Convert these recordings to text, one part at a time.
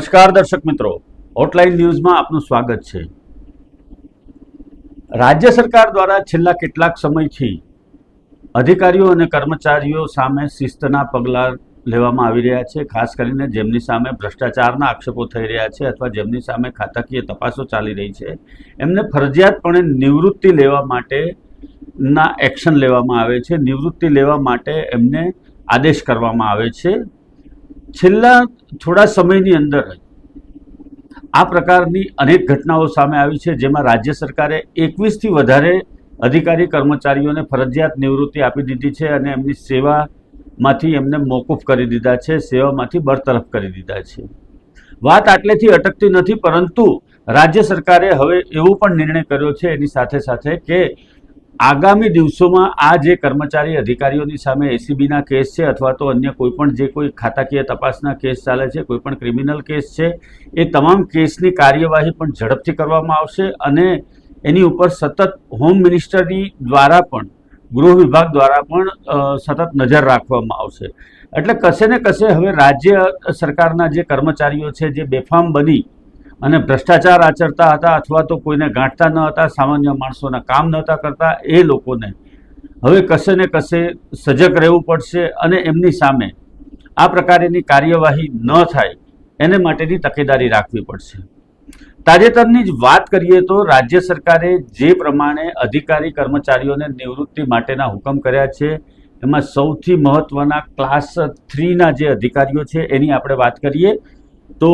નમસ્કાર દર્શક મિત્રો. હોટલાઇન ન્યૂઝમાં આપનું સ્વાગત છે. રાજ્ય સરકાર દ્વારા છેલ્લા કેટલાક સમયથી અધિકારીઓ અને કર્મચારીઓ સામે શિસ્તના પગલાં લેવામાં આવી રહ્યા છે. ખાસ કરીને જેમની સામે ભ્રષ્ટાચારના આક્ષેપો થઈ રહ્યા છે અથવા જેમની સામે ખાતાકીય તપાસો ચાલી રહી છે, એમને ફરજિયાતપણે નિવૃત્તિ લેવા માટે ના એક્શન લેવામાં આવે છે. નિવૃત્તિ લેવા માટે એમને આદેશ કરવામાં આવે છે. છેલ્લા થોડા સમયની અંદર આ પ્રકારની અનેક ઘટનાઓ સામે આવી છે, જેમાં રાજ્ય સરકારે એકવીસથી વધારે અધિકારી કર્મચારીઓને ફરજિયાત નિવૃત્તિ આપી દીધી છે અને એમની સેવામાંથી એમને મોકૂફ કરી દીધા છે, સેવામાંથી બરતરફ કરી દીધા છે. વાત આટલેથી અટકતી નથી, પરંતુ રાજ્ય સરકારે હવે એવું પણ નિર્ણય કર્યો છે એની સાથે સાથે કે આગામી દિવસોમાં આ જે કર્મચારી અધિકારીઓની સામે એસીબીના કેસ છે અથવા તો અન્ય કોઈ પણ જે કોઈ ખાતાકીય તપાસના કેસ ચાલે છે કોઈ પણ ક્રિમિનલ કેસ છે, એ તમામ કેસની કાર્યવાહી પણ ઝડપથી કરવામાં આવશે અને એની ઉપર સતત હોમ મિનિસ્ટરની દ્વારા પણ, ગૃહ વિભાગ દ્વારા પણ સતત નજર રાખવામાં આવશે. એટલે કશે ને કશે હવે રાજ્ય સરકારના જે કર્મચારીઓ છે, જે બેફામ બની અને ભ્રષ્ટાચાર આચરતા હતા અથવા તો કોઈને ગાંઠતા ન હતા, સામાન્ય માણસોના કામ નહોતા કરતા, એ લોકોને હવે કશે ને કશે સજગ રહેવું પડશે અને એમની સામે આ પ્રકારની કાર્યવાહી ન થાય, એને માટેની તકેદારી રાખવી પડશે. તાજેતરની જ વાત કરીએ તો રાજ્ય સરકારે જે પ્રમાણે અધિકારી કર્મચારીઓને નિવૃત્તિ માટેના હુકમ કર્યા છે, એમાં સૌથી મહત્વના ક્લાસ થ્રીના જે અધિકારીઓ છે, એની આપણે વાત કરીએ. તો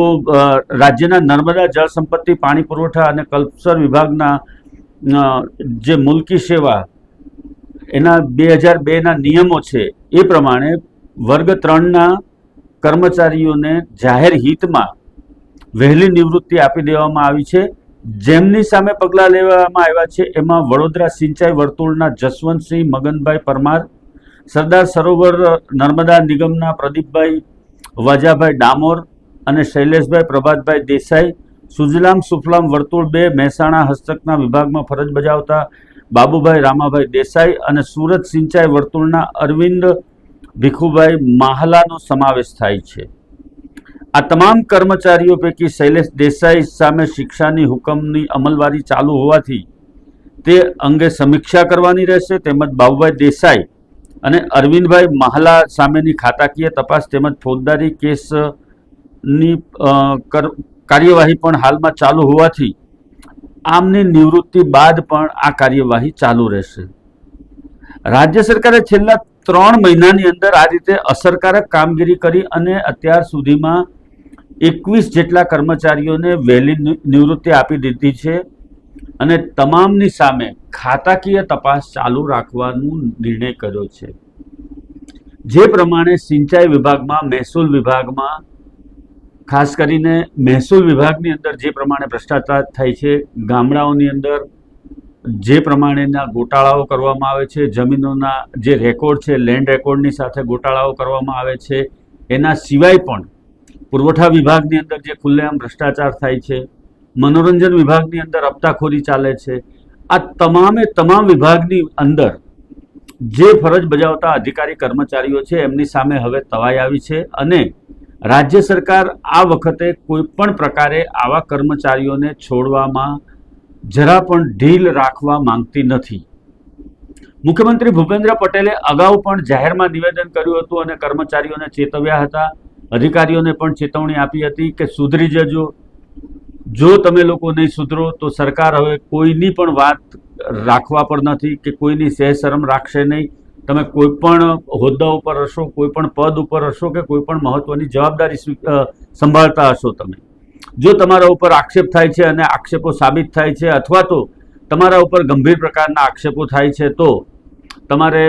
રાજ્યના નર્મદા જળ સંપત્તિ, પાણી પુરવઠા અને કલ્પસર વિભાગના જે મુલકી સેવા, એના બે હજાર બેના નિયમો છે, એ પ્રમાણે વર્ગ ત્રણના કર્મચારીઓને જાહેર હિતમાં વહેલી નિવૃત્તિ આપી દેવામાં આવી છે. જેમની સામે પગલાં લેવામાં આવ્યા છે, એમાં વડોદરા સિંચાઈ વર્તુળના જસવંતસિંહ, મગનભાઈ પરમાર, સરદાર સરોવર નર્મદા નિગમના પ્રદીપભાઈ વાજાભાઈ ડામોર અને શૈલેષભાઈ પ્રભાતભાઈ દેસાઈ, સુજલામ સુફલામ વર્તુળ બે મહેસાણા હસ્તકના વિભાગમાં ફરજ બજાવતા બાબુભાઈ રામાભાઈ દેસાઈ અને સુરત સિંચાઈ વર્તુળના અરવિંદ ભીખુભાઈ માહલાનો સમાવેશ થાય છે. આ તમામ કર્મચારીઓ પૈકી શૈલેષ દેસાઈ સામે શિક્ષાની હુકમની અમલવારી ચાલુ હોવાથી તે અંગે સમીક્ષા કરવાની રહેશે. તેમજ બાબુભાઈ દેસાઈ અને અરવિંદભાઈ માહલા સામેની ખાતાકીય તપાસ તેમજ ફોજદારી કેસની કર- કાર્યવાહી પણ હાલમાં ચાલુ હોવાથી આમની નિવૃત્તિ બાદ પણ આ કાર્યવાહી ચાલુ રહેશે. રાજ્ય સરકારે છેલ્લા ત્રણ મહિનાની અંદર આ રીતે અસરકારક કામગીરી કરી અને અત્યાર સુધીમાં એકવીસ જેટલા કર્મચારીઓને વહેલી નિવૃત્તિ આપી દીધી છે અને તમામની સામે ખાતાકીય તપાસ ચાલુ રાખવાનો નિર્ણય કર્યો છે. જે પ્રમાણે સિંચાઈ વિભાગમાં, મહેસૂલ વિભાગમાં ખાસ કરીને મહેસૂલ વિભાગની અંદર જે પ્રમાણે ભ્રષ્ટાચાર થાય છે, ગામડાઓની અંદર જે પ્રમાણેના ગોટાળાઓ કરવામાં આવે છે, જમીનોના જે રેકોર્ડ છે, લેન્ડ રેકોર્ડની સાથે ગોટાળાઓ કરવામાં આવે છે, એના સિવાય પણ પુરવઠા વિભાગની અંદર જે ખુલ્લેઆમ ભ્રષ્ટાચાર થાય છે, મનોરંજન વિભાગની અંદર હપ્તાખોરી ચાલે છે, આ તમામે તમામ વિભાગની અંદર જે ફરજ બજાવતા અધિકારી કર્મચારીઓ છે, એમની સામે હવે તવાઈ આવી છે અને રાજ્ય સરકાર આ વખતે કોઈ પણ પ્રકારે આવા કર્મચારીઓને છોડવામાં જરા પણ ઢીલ રાખવા માંગતી નથી. મુખ્યમંત્રી ભૂપેન્દ્ર પટેલે અગાઉ પણ જાહેરમાં નિવેદન કર્યું હતું અને કર્મચારીઓને ચેતવ્યા હતા. અધિકારીઓને પણ ચેતવણી આપી હતી કે સુધરી જજો. જો તમે લોકો નહીં સુધરો તો સરકાર હવે કોઈની પણ વાત રાખવા પર નથી કે કોઈની સહેશરમ રાખશે નહીં. તમે કોઈ પણ હોદ્દા ઉપર હશો, કોઈ પણ પદ ઉપર હશો કે કોઈ પણ મહત્વની જવાબદારી સંભાળતા હશો તમે. જો તમારા ઉપર આક્ષેપ થાય છે અને આક્ષેપો સાબિત થાય છે અથવા તો તમારા ઉપર ગંભીર પ્રકારના આક્ષેપો થાય છે, તો તમારે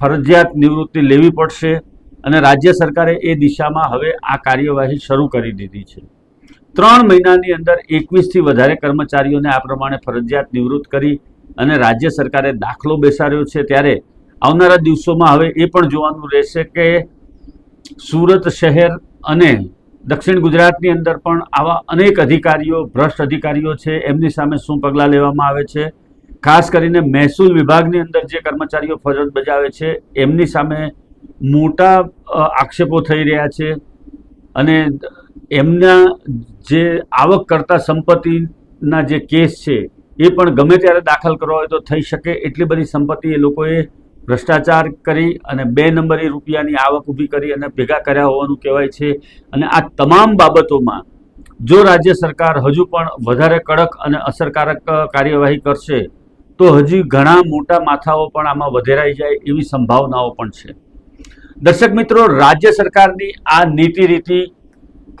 ફરજિયાત નિવૃત્તિ લેવી પડશે અને રાજ્ય સરકારે એ દિશામાં હવે આ કાર્યવાહી શરૂ કરી દીધી છે. ત્રણ મહિનાની અંદર એકવીસથી વધારે કર્મચારીઓને આ પ્રમાણે ફરજિયાત નિવૃત્ત કરી અને રાજ્ય સરકારે દાખલો બેસાડ્યો છે ત્યારે આવનારા દિવસોમાં હવે એ પણ જોવાનું રહેશે કે સુરત શહેર અને દક્ષિણ ગુજરાતની અંદર પણ આવા અનેક અધિકારીઓ, ભ્રષ્ટ અધિકારીઓ છે. એમની સામે શું પગલાં લેવામાં આવે છે? ખાસ કરીને મહેસૂલ વિભાગની અંદર જે કર્મચારીઓ ફરજ બજાવે છે, એમની સામે મોટા આક્ષેપો થઈ રહ્યા છે. અને એમના જે આવક કરતા સંપત્તિના જે કેસ છે, એ પણ ગમે ત્યારે દાખલ કરવા હોય તો થઈ શકે. એટલી બધી સંપત્તિ એ લોકોએ ભ્રષ્ટાચાર કરી અને બે નંબરી રૂપિયાની આવક ઊભી કરી અને ભેગા કર્યા હોવાનું કહેવાય છે. અને આ તમામ બાબતોમાં જો રાજ્ય સરકાર હજુ પણ વધારે કડક અને અસરકારક કાર્યવાહી કરશે, તો હજી ઘણા મોટા માથાઓ પણ આમાં વધેરાઈ જાય એવી સંભાવનાઓ પણ છે. દર્શક મિત્રો, રાજ્ય સરકારની આ નીતિ રીતિ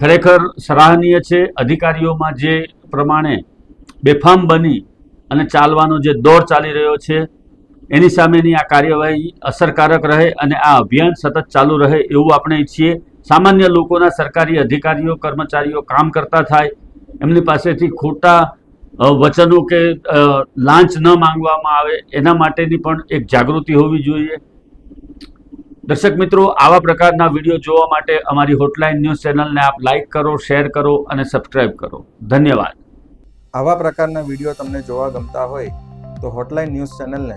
ખરેખર સરાહનીય છે. અધિકારીઓમાં જે પ્રમાણે બેફામ બની અને ચાલવાનો જે દોર ચાલી રહ્યો છે એની સામેની આ કાર્યવાહી અસરકારક રહે અને આ અભિયાન સતત ચાલુ રહે એવું આપણે ઈચ્છીએ. સામાન્ય લોકોના સરકારી અધિકારીઓ, કર્મચારીઓ કામ કરતા થાય. એમની પાસેથી ખોટા વચનો કે લાંચ ન માંગવામાં આવે એના માટેની પણ એક જાગૃતિ હોવી જોઈએ. દર્શક મિત્રો, આવા પ્રકારના વીડિયો જોવા માટે અમારી હોટલાઇન ન્યૂઝ ચેનલને આપ લાઇક કરો શેર કરો અને સબસ્ક્રાઇબ કરો. ધન્યવાદ. આવા પ્રકારના વીડિયો તમને જોવા ગમતા હોય તો હોટલાઇન ન્યૂઝ ચેનલને